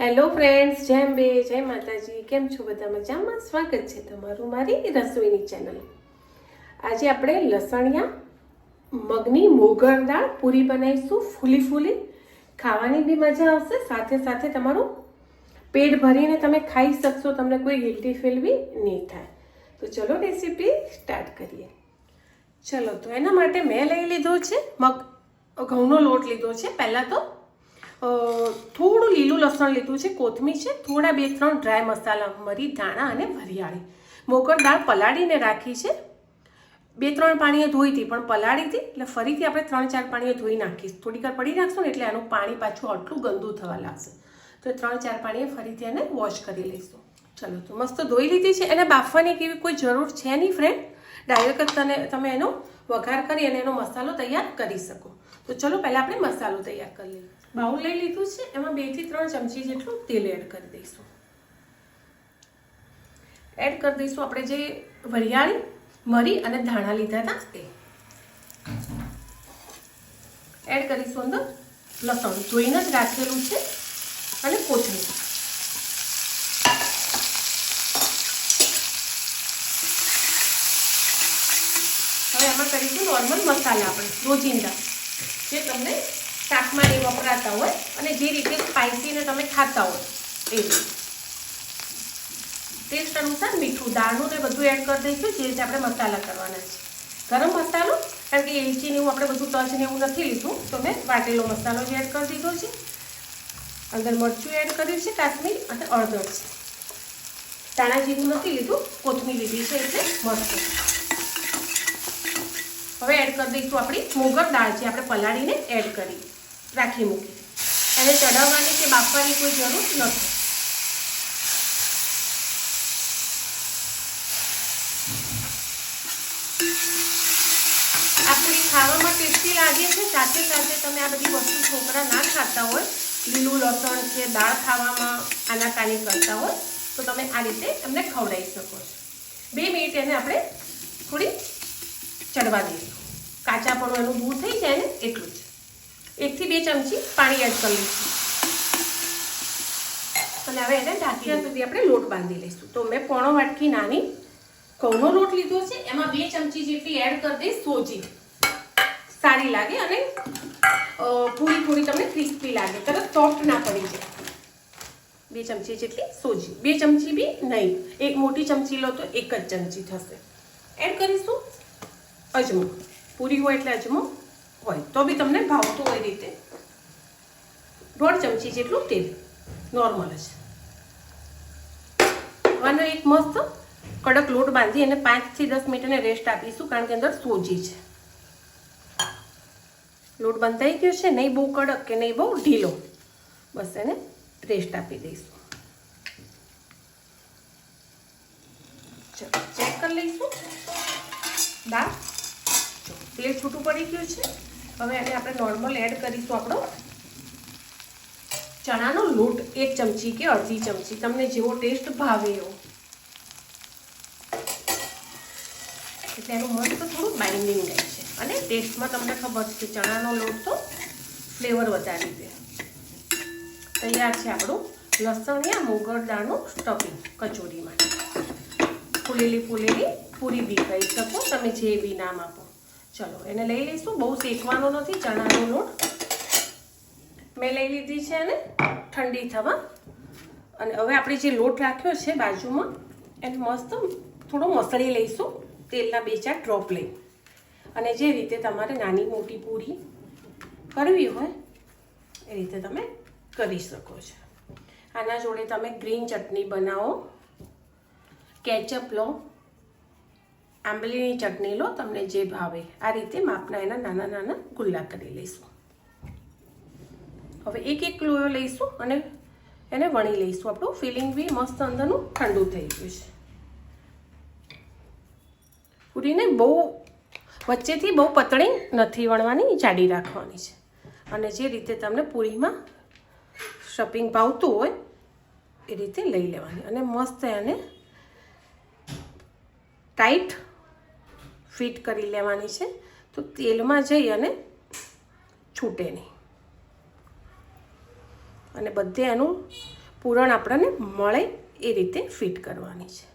Hello friends જય બે જય માતાજી, કેમ છો બધા મજામાં? સ્વાગત છે તમારું મારી રસોઈની ચેનલ આજે આપણે લસણિયા, મગની મોગર દાળ પૂરી બનાવીશું ફૂલી ફૂલી. ખાવાની બી મજા આવશે, સાથે સાથે તમારું પેટ ભરીને તમે ખાઈ શકશો, તમને કોઈ ગિલ્ટી ફીલ બી નહીં થાય. તો ચલો રેસીપી સ્ટાર્ટ કરીએ. ચલો, તો એના માટે મેં લઈ લીધો છે મગ, ઘઉંનો લોટ લીધો છે. પહેલાં તો થોડું લીલું લસણ લીધું છે, કોથમીર છે, થોડા બે ત્રણ ડ્રાય મસાલા, મરી, ધાણા અને વરિયાળી. મોકર દાળ પલાળીને રાખી છે. બે ત્રણ પાણીએ ધોઈ હતી, પણ પલાળી હતી, એટલે ફરીથી આપણે ત્રણ ચાર પાણીએ ધોઈ નાખીશ. થોડીક વાર પડી નાખશું ને, એટલે એનું પાણી પાછું આટલું ગંદુ થવા લાગશે. તો ત્રણ ચાર પાણીએ ફરીથી એને વોશ કરી લઈશું. ચલો, તો મસ્ત ધોઈ લીધી છે. એને બાફવાની કે એવી કોઈ જરૂર છે નહીં ફ્રેન્ડ ડાયરેક્ટ તને, તમે એનો વઘાર કરી અને એનો મસાલો તૈયાર કરી શકો. તો ચલો, પહેલાં આપણે મસાલો તૈયાર કરી લઈએ. બાઉલ લઈ લીધું છે. એમાં બેથી ત્રણ ચમચી જેટલું તેલ એડ કરી દઈશું. એડ કરી દઈશું આપણે જે વરિયાળી, મરી અને ધાણા લીધા હતા તે. એડ કરીશું અંદર લસણ. ધોઈને જ રાખેલું છે અને કોથમીર. હવે એમાં કરીશું નોર્મલ મસાલા આપણે રોજિંદા. જે તમને શાકમાં એ વપરાતા હોય અને જે રીતે સ્પાઇસીને તમે ખાતા હોય એ ટેસ્ટ અનુસાર મીઠું, દાળનું ને બધું એડ કરી દઈશું, જે રીતે આપણે મસાલા કરવાના છે. ગરમ મસાલો, કારણ કે એલચીને એવું આપણે બધું ને એવું નથી લીધું, તો મેં વાટેલો મસાલો જ એડ કરી દીધો છે. અંદર મરચું એડ કર્યું છે, કાશ્મીર અને અડદર છે. ધાણા જીરું નથી લીધું, કોથમીર લીધી છે એટલે મરચું. હવે એડ કરી દઈશું આપણી મોગર દાળ જે આપણે પલાળીને એડ કરી. રાખી મૂકી. એને ચડાવવાની કે બાફવાની કોઈ જરૂર નથી. આપણી ખાવામાં ટેસ્ટી લાગે છે? સાથે સાથે તમે આ બધી વસ્તુ છોકરા ના ખાતા હોય, લીલું લસણ છે દાળ ખાવામાં આનાકાની કરતા હોય, તો તમે આ રીતે એમને ખવડાવી શકો છો. બે મિનિટ એને આપણે થોડી ચડવા દઈશું કાચા પણ એનું દૂર થઈ જાય ને એટલું જ. એકથી બે ચમચી પાણી એડ કરી લઈશું. અને હવે એને ઢાંકીયા સુધી આપણે લોટ બાંધી લઈશું. તો મેં પોણો વાટકી નાની ઘઉંનો લોટ લીધો છે. એમાં બે ચમચી જેટલી એડ કરી દઈશ સોજી. સારી લાગે અને પૂરી પૂરી તમને ક્રિસ્પી લાગે. તરત સોફ્ટ ના પડી જાય. બે ચમચી જેટલી સોજી. બે ચમચી બી નહીં. એક મોટી ચમચી લો તો એક જ ચમચી થશે. એડ કરીશું અજમો. પૂરી હોય એટલે અજમો. હોય, તો બી તમને ભાવતું હોય રીતે દોઢ ચમચી જેટલું તેલ નોર્મલ જ. આનો એક મસ્ત કડક લોટ બાંધી અને પાંચથી દસ મિનિટને રેસ્ટ આપીશું, કારણ કે અંદર સોજી છે. લોટ બંધાઈ ગયો છે, નહીં બહુ કડક કે નહીં બહુ ઢીલો. બસ એને રેસ્ટ આપી દઈશું. ચેક કરી લઈશું. દાળ. તેલ છૂટું પડી ગયું છે. હવે એને આપણે નોર્મલ એડ કરીશું આપણો. ચણાનો લોટ એક ચમચી કે અડધી ચમચી, તમને જેવો ટેસ્ટ ભાવે એવો. એટલે એનું મસ્ત થોડું બાઇન્ડિંગ રહે છે. અને ટેસ્ટમાં તમને ખબર છે ચણાનો લોટ તો ફ્લેવર વધારી દે તૈયાર છે આપણું લસણિયા મોગર દાળનું સ્ટફિંગ કચોરી માટે ફૂલેલી ફૂલેલી પૂરી બી કહી શકો, તમે જે બી નામ આપો. ચલો, એને લઈ લઈશું. બહુ શેકવાનો નથી, ચણાનો લોટ. મેં લઈ લીધી છે એને ઠંડી થવા. અને હવે આપણે જે લોટ રાખ્યો છે બાજુમાં, એને મસ્ત થોડો મસળી લઈશું. તેલના બે ચાર ડ્રોપ લઈ. અને જે રીતે તમારે નાની મોટી પૂરી કરવી હોય, એ રીતે તમે કરી શકો છો. આના જોડે તમે ગ્રીન ચટણી બનાવો, કેચઅપ લો આંબલીની ચટણી લો, તમને જે ભાવે આ રીતે માપના એના નાના નાના ગુલ્લા કરી લઈશું. હવે એક એક લોયો લઈશું અને એને વણી લઈશું. આપણું ફિલિંગ બી મસ્ત અંદરનું ઠંડુ થઈ ગયું છે. પૂરીને બહુ વચ્ચેથી બહુ પતળી નથી વણવાની, જાડી રાખવાની છે. અને જે રીતે તમને પૂરીમાં શપિંગ ભાવતું હોય, એ રીતે લઈ લેવાની. અને મસ્ત એને ટાઈટ ફિટ કરી લેવાની છે. તો તેલમાં જઈ અને છૂટે નહીં. અને બધે એનું પૂરણ આપણને મળે એ રીતે ફિટ કરવાની છે.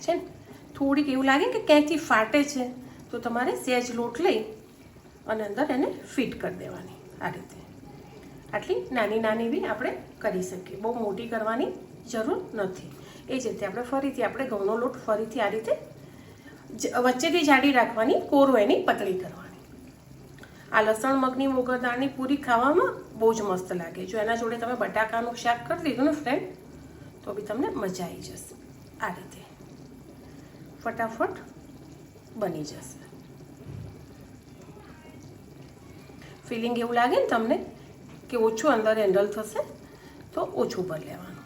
છે થોડીક એવું લાગે કે ક્યાંયથી ફાટે છે, તો તમારે સહેજ લોટ લઈ અને અંદર એને ફિટ કરી દેવાની આ રીતે. આટલી નાની નાની બી આપણે કરી શકીએ. બહુ મોટી કરવાની જરૂર નથી. એ જ રીતે આપણે ફરીથી, આપણે ઘઉંનો લોટ ફરીથી આ રીતે વચ્ચેથી જાડી રાખવાની, કોરો એની પતળી કરવાની. આ લસણ, મગની, મોગર દાળની પૂરી ખાવામાં બહુ જ મસ્ત લાગે. જો એના જોડે તમે બટાકાનું શાક કરી દીધું ને ફ્રેન્ડ તો બી તમને મજા આવી જશે. આ રીતે. ફટાફટ બની જશે. ફિલિંગ એવું લાગે ને તમને કે ઓછું અંદર હેન્ડલ થશે, તો ઓછું ભર લેવાનું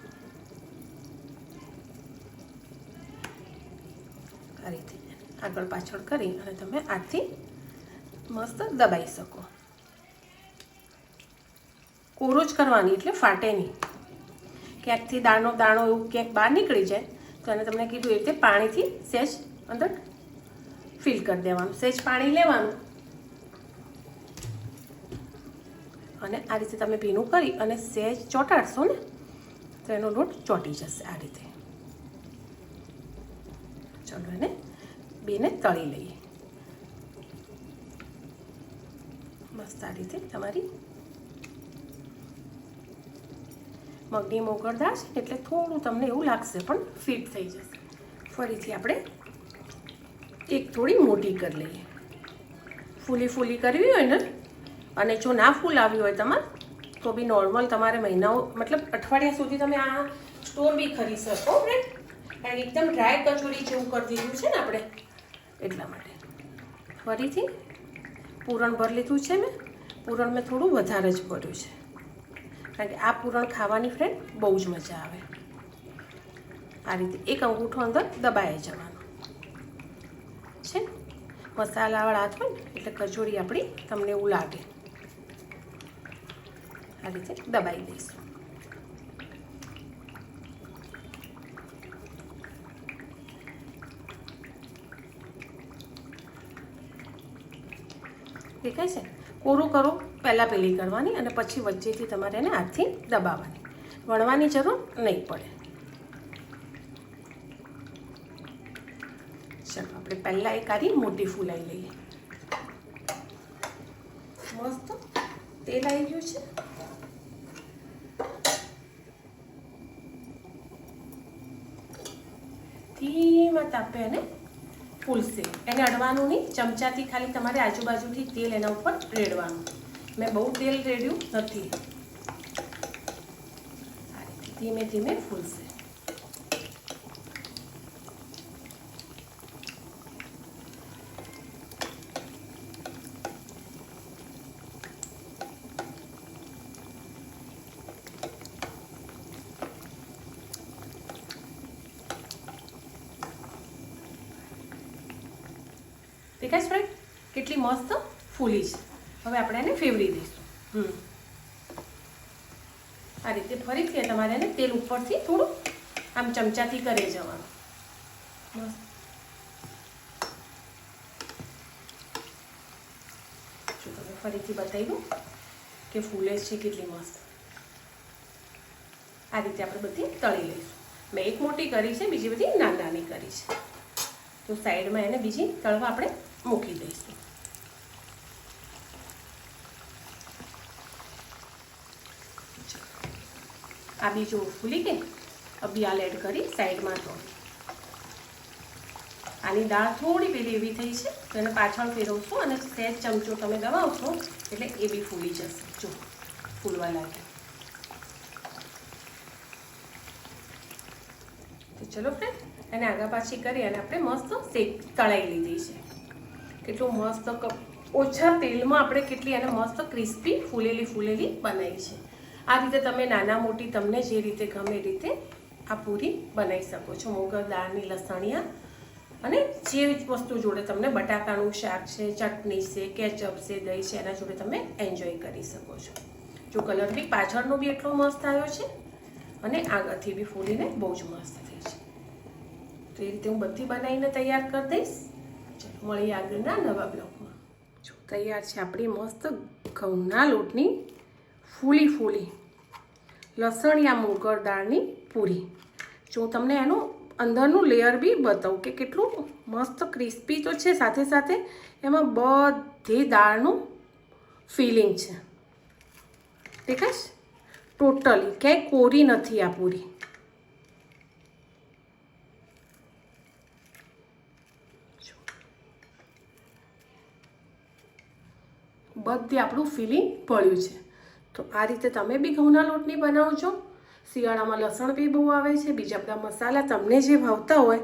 આ રીતે આગળ પાછળ કરી અને તમે આથી મસ્ત દબાઈ શકો. કોરો જ કરવાની એટલે ફાટે નહીં. ક્યાંકથી દાણો દાણો એવું ક્યાંક બહાર નીકળી જાય, તો એને તમને કીધું એ રીતે પાણીથી સહેજ અંદર ફિલ કરી દેવાનું સહેજ પાણી લેવાનું. અને આ રીતે તમે ભીનું કરી અને સહેજ ચોંટાડશો ને, તો એનો લોટ ચોંટી જશે આ રીતે. ચલો એને બેને તળી લઈએ. મસ્ત આ રીતે તમારી મગની મોગરદાર છે એટલે થોડું તમને એવું લાગશે પણ ફિટ થઈ જશે. ફરીથી આપણે એક થોડી મોટી કરી લઈએ. ફૂલી ફૂલી કરવી હોય ને, અને જો ના ફૂલ આવ્યું હોય તમારે, તો બી નોર્મલ તમારે મહિનાઓ, મતલબ અઠવાડિયા સુધી તમે આ સ્ટોર બી કરી શકો કારણ એકદમ ડ્રાય કચોરી જેવું કરી દીધું છે ને આપણે. એટલા માટે. ફરીથી, પૂરણ ભરી લીધું છે મેં પૂરણ મેં થોડું વધારે જ ભર્યું છે. કારણ કે આ પૂરણ ખાવાની ફ્રેન્ડ બહુ જ મજા આવે. આ રીતે એક અંગૂઠો અંદર દબાઈ જવાનો. છે? મસાલાવાળા હાથ હોય એટલે કચોરી આપણી તમને એવું લાગે. આ રીતે દબાઈ દઈશું. દેખાય છે કોરું કરો, પહેલાં પેલી કરવાની અને પછી વચ્ચેથી તમારે એને હાથથી દબાવવાની. વણવાની જરૂર નહીં પડે. ચાલો, આપણે પહેલાં એક આરી મોટી ફૂલાઈ લઈએ. મસ્ત તેલ આવી ગયું છે. ધીમા તાપે એને ફૂલશે. એને અડવાનું નહીં, ચમચાથી ખાલી તમારે આજુબાજુથી તેલ એના ઉપર રેડવાનું. મેં બહુ તેલ રેડ્યું નથી. ધીમે ધીમે ફૂલશે. દેખાય છે ફ્રેન્ડ કેટલી મસ્ત ફૂલી છે. હવે આપણે એને ફેવરી દઈશું. આ રીતે ફરીથી તમારે એને તેલ ઉપરથી થોડું આમ ચમચાથી કરી જવાનું મસ્ત. ફરીથી બતાવી દઉં કે ફૂલે છે કેટલી મસ્ત. આ રીતે આપણે બધી તળી લઈશું. મેં એક મોટી કરી છે, બીજી બધી નાની નાની કરી છે. તો સાઈડમાં એને બીજી તળવા આપણે મૂકી દઈશું. આ બીજું ફૂલી ગઈ અબિયાલ એડ કરી સાઈડમાં તો. આની દાળ થોડી પેલી એવી થઈ છે, તો એને પાછળ ફેરવશો અને સહેજ ચમચો તમે દબાવશો, એટલે એ બી ફૂલી જશે. જો, ફૂલવા લાગે તો ચલો ફ્રેન્ડ એને આગા પાછી કરી અને આપણે મસ્ત શેક તળાઈ લીધી છે. કેટલું મસ્ત ઓછા તેલમાં આપણે કેટલી એને મસ્ત ક્રિસ્પી ફૂલેલી ફૂલેલી બનાવી છે. આ રીતે તમે નાના મોટી તમને જે રીતે ગમે એ રીતે આ પૂરી બનાવી શકો છો. મોગર, દાળની લસણિયા અને જે વસ્તુ જોડે તમને બટાકાનું શાક છે, ચટણી છે, કેચઅપ છે, દહીં છે, એના જોડે તમે એન્જોય કરી શકો છો. જો કલર બી પાછળનો બી એટલો મસ્ત આવ્યો છે અને આગળથી બી ફૂલીને બહુ જ મસ્ત થઈ છે. તો એ રીતે હું બધી બનાવીને તૈયાર કરી દઈશ. મળીએ આગળના નવા બ્લોગમાં. જો, તૈયાર છે આપણી મસ્ત ઘઉંના લોટની ફૂલી ફૂલી લસણિયા મૂગર દાળની પૂરી. જો, હું તમને એનું અંદરનું લેયર બી બતાવું કે કેટલું મસ્ત ક્રિસ્પી તો છે, સાથે સાથે એમાં બધી દાળનું ફિલિંગ છે. ઠીક છે? ટોટલી ક્યાંય કોરી નથી આ પૂરી. બધે આપણું ફિલિંગ પડ્યું છે. તો આ રીતે તમે બી ઘઉંના લોટની બનાવજો. શિયાળામાં લસણ બી બહુ આવે છે. બીજા બધા મસાલા તમને જે ભાવતા હોય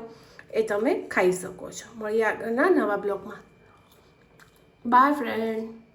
એ તમે ખાઈ શકો છો. મળીએ આગળના નવા બ્લોગમાં. By friend